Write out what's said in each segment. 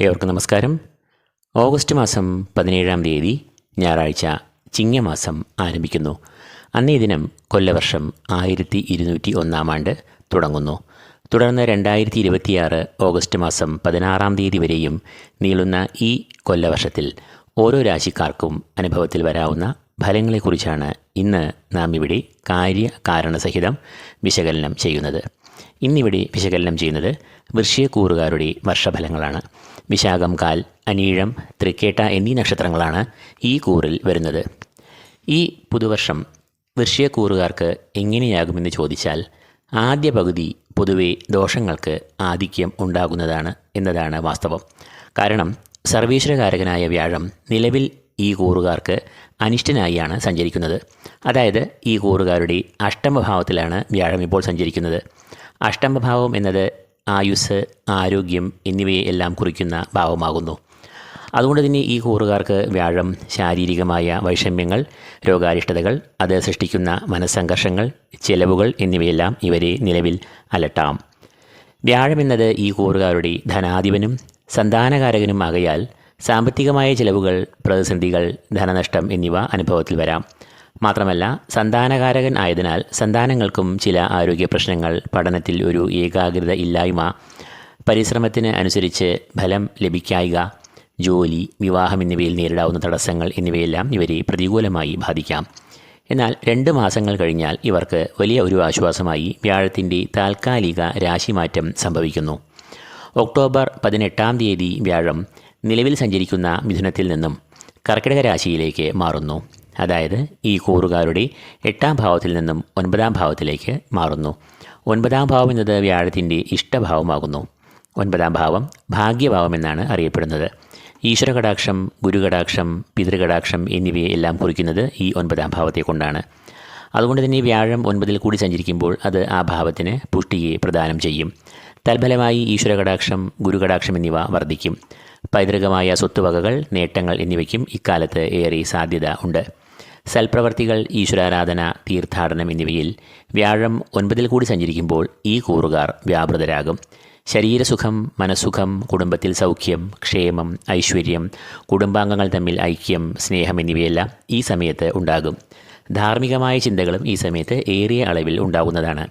ഏവർക്കും നമസ്കാരം. ഓഗസ്റ്റ് മാസം പതിനേഴാം തീയതി ഞായറാഴ്ച ചിങ്ങമാസം ആരംഭിക്കുന്നു. അന്നേ ദിനം കൊല്ലവർഷം ആയിരത്തി ഇരുന്നൂറ്റി ഒന്നാം ആണ്ട് തുടങ്ങുന്നു. തുടർന്ന് രണ്ടായിരത്തി ഇരുപത്തിയാറ് ഓഗസ്റ്റ് മാസം പതിനാറാം തീയതി വരെയും നീളുന്ന ഈ കൊല്ലവർഷത്തിൽ ഓരോ രാശിക്കാർക്കും അനുഭവത്തിൽ വരാവുന്ന ഫലങ്ങളെക്കുറിച്ചാണ് ഇന്ന് നാം ഇവിടെ കാര്യ കാരണസഹിതം വിശകലനം ചെയ്യുന്നത്. ഇന്നിവിടെ വിശകലനം ചെയ്യുന്നത് വൃശ്യക്കൂറുകാരുടെ വർഷഫലങ്ങളാണ്. വിശാഖം കാൽ അനീഴം തൃക്കേട്ട എന്നീ നക്ഷത്രങ്ങളാണ് ഈ കൂറിൽ വരുന്നത്. ഈ പുതുവർഷം വൃശ്യക്കൂറുകാർക്ക് എങ്ങനെയാകുമെന്ന് ചോദിച്ചാൽ ആദ്യ പകുതി പൊതുവെ ദോഷങ്ങൾക്ക് ആധിക്യം ഉണ്ടാകുന്നതാണ് എന്നതാണ് വാസ്തവം. കാരണം സർവീശ്വരകാരകനായ വ്യാഴം നിലവിൽ ഈ കൂറുകാർക്ക് അനിഷ്ടനായിയാണ് സഞ്ചരിക്കുന്നത്. അതായത് ഈ കൂറുകാരുടെ അഷ്ടമഭാവത്തിലാണ് വ്യാഴം ഇപ്പോൾ സഞ്ചരിക്കുന്നത്. അഷ്ടമഭാവം എന്നത് ആയുസ് ആരോഗ്യം എന്നിവയെ എല്ലാം കുറിക്കുന്ന ഭാവമാകുന്നു. അതുകൊണ്ട് തന്നെ ഈ കൂറുകാർക്ക് വ്യാഴം ശാരീരികമായ വൈഷമ്യങ്ങൾ രോഗാരിഷ്ടതകൾ അത് സൃഷ്ടിക്കുന്ന മനസ്സംഘർഷങ്ങൾ ചെലവുകൾ എന്നിവയെല്ലാം ഇവരെ നിലവിൽ അലട്ടാം. വ്യാഴം എന്നത് ഈ കൂറുകാരുടെ ധനാധിപനും സന്താനകാരകനും ആകയാൽ സാമ്പത്തികമായ ചിലവുകൾ പ്രതിസന്ധികൾ ധനനഷ്ടം എന്നിവ അനുഭവത്തിൽ വരാം. മാത്രമല്ല സന്താനകാരകൻ ആയതിനാൽ സന്താനങ്ങൾക്കും ചില ആരോഗ്യ പ്രശ്നങ്ങൾ പഠനത്തിൽ ഒരു ഏകാഗ്രത ഇല്ലായ്മ പരിശ്രമത്തിന് അനുസരിച്ച് ഫലം ലഭിക്കായിക ജോലി വിവാഹം എന്നിവയിൽ നേരിടാവുന്ന തടസ്സങ്ങൾ എന്നിവയെല്ലാം ഇവരെ പ്രതികൂലമായി ബാധിക്കാം. എന്നാൽ രണ്ട് മാസങ്ങൾ കഴിഞ്ഞാൽ ഇവർക്ക് വലിയ ഒരു ആശ്വാസമായി വ്യാഴത്തിന്റെ താൽക്കാലിക രാശിമാറ്റം സംഭവിക്കുന്നു. ഒക്ടോബർ പതിനെട്ടാം തീയതി വ്യാഴം നിലവിൽ സഞ്ചരിക്കുന്ന മിഥുനത്തിൽ നിന്നും കർക്കിടക രാശിയിലേക്ക് മാറുന്നു. അതായത് ഈ കൂറുകാരുടെ എട്ടാം ഭാവത്തിൽ നിന്നും ഒൻപതാം ഭാവത്തിലേക്ക് മാറുന്നു. ഒൻപതാം ഭാവം എന്നത് വ്യാഴത്തിന്റെ ഇഷ്ടഭാവമാകുന്നു. ഒൻപതാം ഭാവം ഭാഗ്യഭാവം എന്നാണ് അറിയപ്പെടുന്നത്. ഈശ്വരകടാക്ഷം ഗുരുകടാക്ഷം പിതൃകടാക്ഷം എന്നിവയെ എല്ലാം കുറിക്കുന്നത് ഈ ഒൻപതാം ഭാവത്തെ കൊണ്ടാണ്. അതുകൊണ്ട് തന്നെ വ്യാഴം ഒൻപതിൽ കൂടി സഞ്ചരിക്കുമ്പോൾ അത് ആ ഭാവത്തിന് പുഷ്ടിയെ പ്രദാനം ചെയ്യും. തൽഫലമായി ഈശ്വരകടാക്ഷം ഗുരുകടാക്ഷം എന്നിവ വർദ്ധിക്കും. പൈതൃകമായ സ്വത്തുവകകൾ നേട്ടങ്ങൾ എന്നിവയ്ക്കും ഇക്കാലത്ത് ഏറെ സാധ്യത ഉണ്ട്. സൽപ്രവർത്തികൾ ഈശ്വരാരാധന തീർത്ഥാടനം എന്നിവയിൽ വ്യാഴം ഒൻപതിൽ കൂടി സഞ്ചരിക്കുമ്പോൾ ഈ കൂറുകാർ വ്യാപൃതരാകും. ശരീരസുഖം മനസ്സുഖം കുടുംബത്തിൽ സൗഖ്യം ക്ഷേമം ഐശ്വര്യം കുടുംബാംഗങ്ങൾ തമ്മിൽ ഐക്യം സ്നേഹം എന്നിവയെല്ലാം ഈ സമയത്ത് ഉണ്ടാകും. ധാർമ്മികമായ ചിന്തകളും ഈ സമയത്ത് ഏറിയ അളവിൽ ഉണ്ടാകുന്നതാണ്.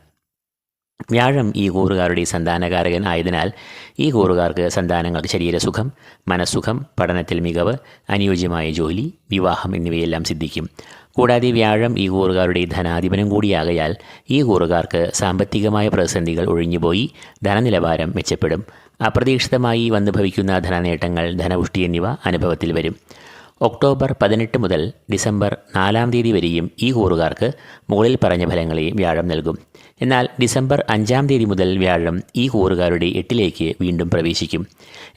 വ്യാഴം ഈ കൂറുകാരുടെ സന്താനകാരകൻ ആയതിനാൽ ഈ കൂറുകാർക്ക് സന്താനങ്ങൾക്ക് ശരീരസുഖം മനസ്സുഖം പഠനത്തിൽ മികവ് അനുയോജ്യമായ ജോലി വിവാഹം എന്നിവയെല്ലാം സിദ്ധിക്കും. കൂടാതെ വ്യാഴം ഈ കൂറുകാരുടെ ധനാധിപനം കൂടിയാകയാൽ ഈ കൂറുകാർക്ക് സാമ്പത്തികമായ പ്രതിസന്ധികൾ ഒഴിഞ്ഞുപോയി ധനനിലവാരം മെച്ചപ്പെടും. അപ്രതീക്ഷിതമായി വന്നുഭവിക്കുന്ന ധനനേട്ടങ്ങൾ ധനപുഷ്ടി എന്നിവ അനുഭവത്തിൽ വരും. ഒക്ടോബർ പതിനെട്ട് മുതൽ ഡിസംബർ നാലാം തീയതി വരെയും ഈ കൂറുകാർക്ക് മുകളിൽ പറഞ്ഞ ഫലങ്ങളെ വ്യാഴം നൽകും. എന്നാൽ ഡിസംബർ അഞ്ചാം തീയതി മുതൽ വ്യാഴം ഈ കൂറുകാരുടെ എട്ടിലേക്ക് വീണ്ടും പ്രവേശിക്കും.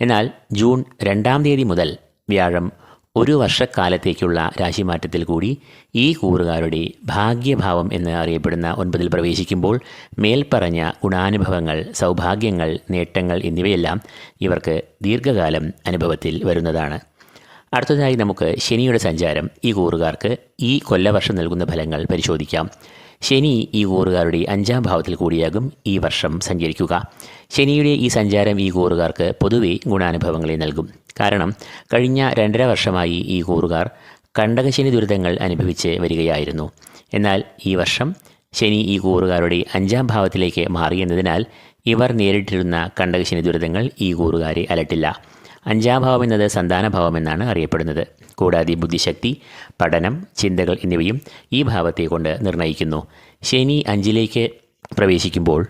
എന്നാൽ ജൂൺ രണ്ടാം തീയതി മുതൽ വ്യാഴം ഒരു വർഷക്കാലത്തേക്കുള്ള രാശിമാറ്റത്തിൽ കൂടി ഈ കൂറുകാരുടെ ഭാഗ്യഭാവം എന്ന് അറിയപ്പെടുന്ന ഒൻപതിൽ പ്രവേശിക്കുമ്പോൾ മേൽപ്പറഞ്ഞ ഗുണാനുഭവങ്ങൾ സൗഭാഗ്യങ്ങൾ നേട്ടങ്ങൾ എന്നിവയെല്ലാം ഇവർക്ക് ദീർഘകാലം അനുഭവത്തിൽ വരുന്നതാണ്. അടുത്തതായി നമുക്ക് ശനിയുടെ സഞ്ചാരം ഈ കൂറുകാർക്ക് ഈ കൊല്ലവർഷം നൽകുന്ന ഫലങ്ങൾ പരിശോധിക്കാം. ശനി ഈ കൂറുകാരുടെ അഞ്ചാം ഭാവത്തിൽ കൂടിയാകും ഈ വർഷം സഞ്ചരിക്കുക. ശനിയുടെ ഈ സഞ്ചാരം ഈ കൂറുകാർക്ക് പൊതുവെ ഗുണാനുഭവങ്ങളെ നൽകും. കാരണം കഴിഞ്ഞ രണ്ടര വർഷമായി ഈ കൂറുകാർ കണ്ടകശനി ദുരിതങ്ങൾ അനുഭവിച്ച് വരികയായിരുന്നു. എന്നാൽ ഈ വർഷം ശനി ഈ കൂറുകാരുടെ അഞ്ചാം ഭാവത്തിലേക്ക് മാറിയെന്നതിനാൽ ഇവർ നേരിട്ടിരുന്ന കണ്ടകശനി ദുരിതങ്ങൾ ഈ കൂറുകാരെ അലട്ടില്ല. അഞ്ചാം ഭാവം എന്നത് സന്താനഭാവം എന്നാണ് അറിയപ്പെടുന്നത്. കൂടാതെ ബുദ്ധിശക്തി പഠനം ചിന്തകൾ എന്നിവയും ഈ ഭാവത്തെ കൊണ്ട് നിർണയിക്കുന്നു ശനി അഞ്ചിലേക്ക് പ്രവേശിക്കുമ്പോൾ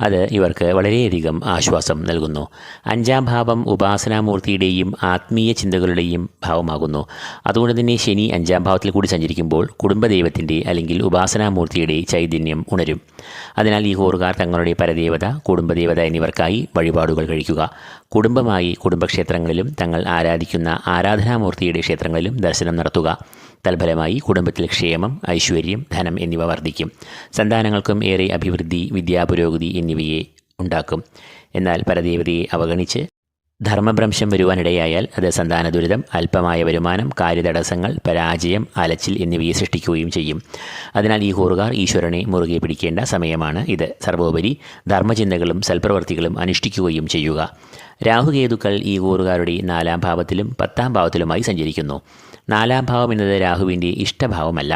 അത് ഇവർക്ക് വളരെയധികം ആശ്വാസം നൽകുന്നു. അഞ്ചാം ഭാവം ഉപാസനാമൂർത്തിയുടെയും ആത്മീയ ചിന്തകളുടെയും ഭാവമാകുന്നു. അതുകൊണ്ട് തന്നെ ശനി അഞ്ചാം ഭാവത്തിൽ കൂടി സഞ്ചരിക്കുമ്പോൾ കുടുംബദൈവത്തിന്റെ അല്ലെങ്കിൽ ഉപാസനാമൂർത്തിയുടെ ചൈതന്യം ഉണരും. അതിനാൽ ഈ ഹോറുകാർ തങ്ങളുടെ പരദേവത കുടുംബദേവത എന്നിവർക്കായി വഴിപാടുകൾ കഴിക്കുക. കുടുംബമായി കുടുംബക്ഷേത്രങ്ങളിലും തങ്ങൾ ആരാധിക്കുന്ന ആരാധനാമൂർത്തിയുടെ ക്ഷേത്രങ്ങളിലും ദർശനം നടത്തുക. തൽഫലമായി കുടുംബത്തിൽ ക്ഷേമം ഐശ്വര്യം ധനം എന്നിവ വർദ്ധിക്കും. സന്താനങ്ങൾക്കും ഏറെ അഭിവൃദ്ധി വിദ്യാപുരോഗതി എന്നിവയെ ഉണ്ടാക്കും. എന്നാൽ പരദേവതയെ അവഗണിച്ച് ധർമ്മഭ്രംശം വരുവാനിടയായാൽ അത് സന്താന ദുരിതം അല്പമായ വരുമാനം കാര്യതടസ്സങ്ങൾ പരാജയം അലച്ചിൽ എന്നിവയെ സൃഷ്ടിക്കുകയും ചെയ്യും. അതിനാൽ ഈ കൂറുകാർ ഈശ്വരനെ മുറുകെ പിടിക്കേണ്ട സമയമാണ് ഇത്. സർവോപരി ധർമ്മചിന്തകളും സൽപ്രവർത്തികളും അനുഷ്ഠിക്കുകയും ചെയ്യുക. രാഹുകേതുക്കൾ ഈ കൂറുകാരുടെ നാലാം ഭാവത്തിലും പത്താം ഭാവത്തിലുമായി സഞ്ചരിക്കുന്നു. നാലാം ഭാവം എന്നത് രാഹുവിന്റെ ഇഷ്ടഭാവമല്ല.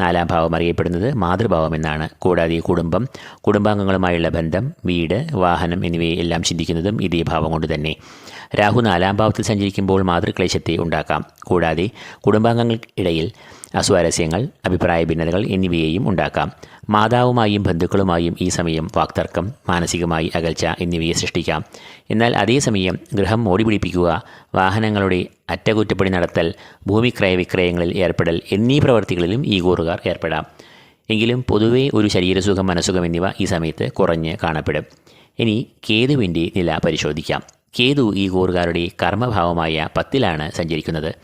നാലാം ഭാവം അറിയപ്പെടുന്നത് മാതൃഭാവം എന്നാണ്. കൂടാതെ കുടുംബം കുടുംബാംഗങ്ങളുമായുള്ള ബന്ധം വീട് വാഹനം എന്നിവയെല്ലാം ചിന്തിക്കുന്നതും ഇതേ ഭാവം കൊണ്ട് തന്നെ. രാഹു നാലാം ഭാവത്തിൽ സഞ്ചരിക്കുമ്പോൾ മാതൃക്ലേശത്തെ ഉണ്ടാക്കാം. കൂടാതെ കുടുംബാംഗങ്ങൾക്കിടയിൽ അസ്വാരസ്യങ്ങൾ അഭിപ്രായ ഭിന്നതകൾ എന്നിവയെയും ഉണ്ടാക്കാം. മാതാവുമായും ബന്ധുക്കളുമായും ഈ സമയം വാക്തർക്കം മാനസികമായി അകൽച്ച എന്നിവയെ സൃഷ്ടിക്കാം. എന്നാൽ അതേസമയം ഗൃഹം ഓടിപിടിപ്പിക്കുക വാഹനങ്ങളുടെ അറ്റകുറ്റപ്പണി നടത്തൽ ഭൂമി ക്രയവിക്രയങ്ങളിൽ ഏർപ്പെടൽ എന്നീ പ്രവൃത്തികളിലും ഈ കൂറുകാർ ഏർപ്പെടാം. എങ്കിലും പൊതുവേ ഒരു ശരീരസുഖം മനസ്സുഖം എന്നിവ ഈ സമയത്ത് കുറഞ്ഞ് കാണപ്പെടും. ഇനി കേതുവിന്റെ നില പരിശോധിക്കാം. കേതു ഈ കൂറുകാരുടെ കർമ്മഭാവമായ പത്തിലാണ് സഞ്ചരിക്കുന്നത്.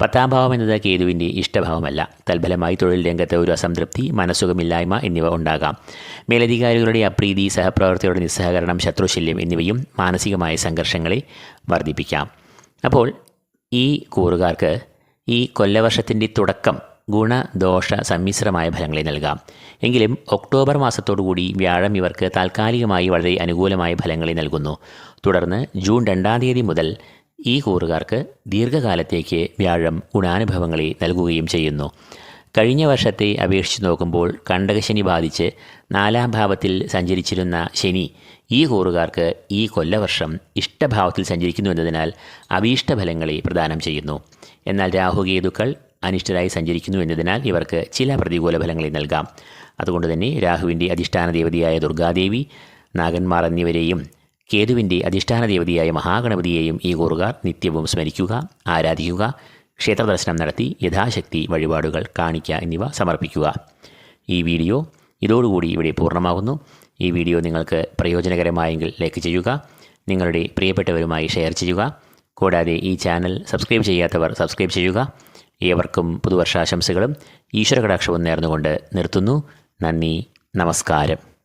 പത്താം ഭാവം എന്നത് കേതുവിന്റെ ഇഷ്ടഭാവമല്ല. തൽഫലമായി തൊഴിൽ രംഗത്ത് ഒരു അസംതൃപ്തി മനസ്സുഖമില്ലായ്മ എന്നിവ ഉണ്ടാകാം. മേലധികാരികളുടെ അപ്രീതി സഹപ്രവർത്തകരുടെ നിസ്സഹകരണം ശത്രുശല്യം എന്നിവയും മാനസികമായ സംഘർഷങ്ങളെ വർദ്ധിപ്പിക്കാം. അപ്പോൾ ഈ കൂറുകാർക്ക് ഈ കൊല്ലവർഷത്തിന്റെ തുടക്കം ഗുണദോഷ സമ്മിശ്രമായ ഫലങ്ങളെ നൽകാം. എങ്കിലും ഒക്ടോബർ മാസത്തോടുകൂടി വ്യാഴം ഇവർക്ക് താൽക്കാലികമായി വളരെ അനുകൂലമായ ഫലങ്ങളെ നൽകുന്നു. തുടർന്ന് ജൂൺ രണ്ടാം തീയതി മുതൽ ഈ കൂറുകാർക്ക് ദീർഘകാലത്തേക്ക് വ്യാഴം ഗുണാനുഭവങ്ങളെ നൽകുകയും ചെയ്യുന്നു. കഴിഞ്ഞ വർഷത്തെ അപേക്ഷിച്ച് നോക്കുമ്പോൾ കണ്ടകശനി ബാധിച്ച് നാലാം ഭാവത്തിൽ സഞ്ചരിച്ചിരുന്ന ശനി ഈ കൂറുകാർക്ക് ഈ കൊല്ലവർഷം ഇഷ്ടഭാവത്തിൽ സഞ്ചരിക്കുന്നു എന്നതിനാൽ അഭീഷ്ടഫലങ്ങളെ പ്രദാനം ചെയ്യുന്നു. എന്നാൽ രാഹുകേതുക്കൾ അനിഷ്ടരായി സഞ്ചരിക്കുന്നു എന്നതിനാൽ ഇവർക്ക് ചില പ്രതികൂല ഫലങ്ങളെ നൽകാം. അതുകൊണ്ട് തന്നെ രാഹുവിന്റെ അധിഷ്ഠാന ദേവതയായ ദുർഗാദേവി നാഗന്മാർ എന്നിവരെയും കേതുവിന്റെ അധിഷ്ഠാന ദേവതയായ മഹാഗണപതിയെയും ഈ കൂറുകാർ നിത്യവും സ്മരിക്കുക ആരാധിക്കുക ക്ഷേത്രദർശനം നടത്തി യഥാശക്തി വഴിപാടുകൾ കാണിക്കുക എന്നിവ സമർപ്പിക്കുക. ഈ വീഡിയോ ഇതോടുകൂടി ഇവിടെ പൂർണമാകുന്നു. ഈ വീഡിയോ നിങ്ങൾക്ക് പ്രയോജനകരമായെങ്കിൽ ലൈക്ക് ചെയ്യുക നിങ്ങളുടെ പ്രിയപ്പെട്ടവരുമായി ഷെയർ ചെയ്യുക. കൂടാതെ ഈ ചാനൽ സബ്സ്ക്രൈബ് ചെയ്യാത്തവർ സബ്സ്ക്രൈബ് ചെയ്യുക. ഏവർക്കും പുതുവർഷാശംസകളും ഈശ്വര കടാക്ഷവും നേർന്നുകൊണ്ട് നിർത്തുന്നു. നന്ദി നമസ്കാരം.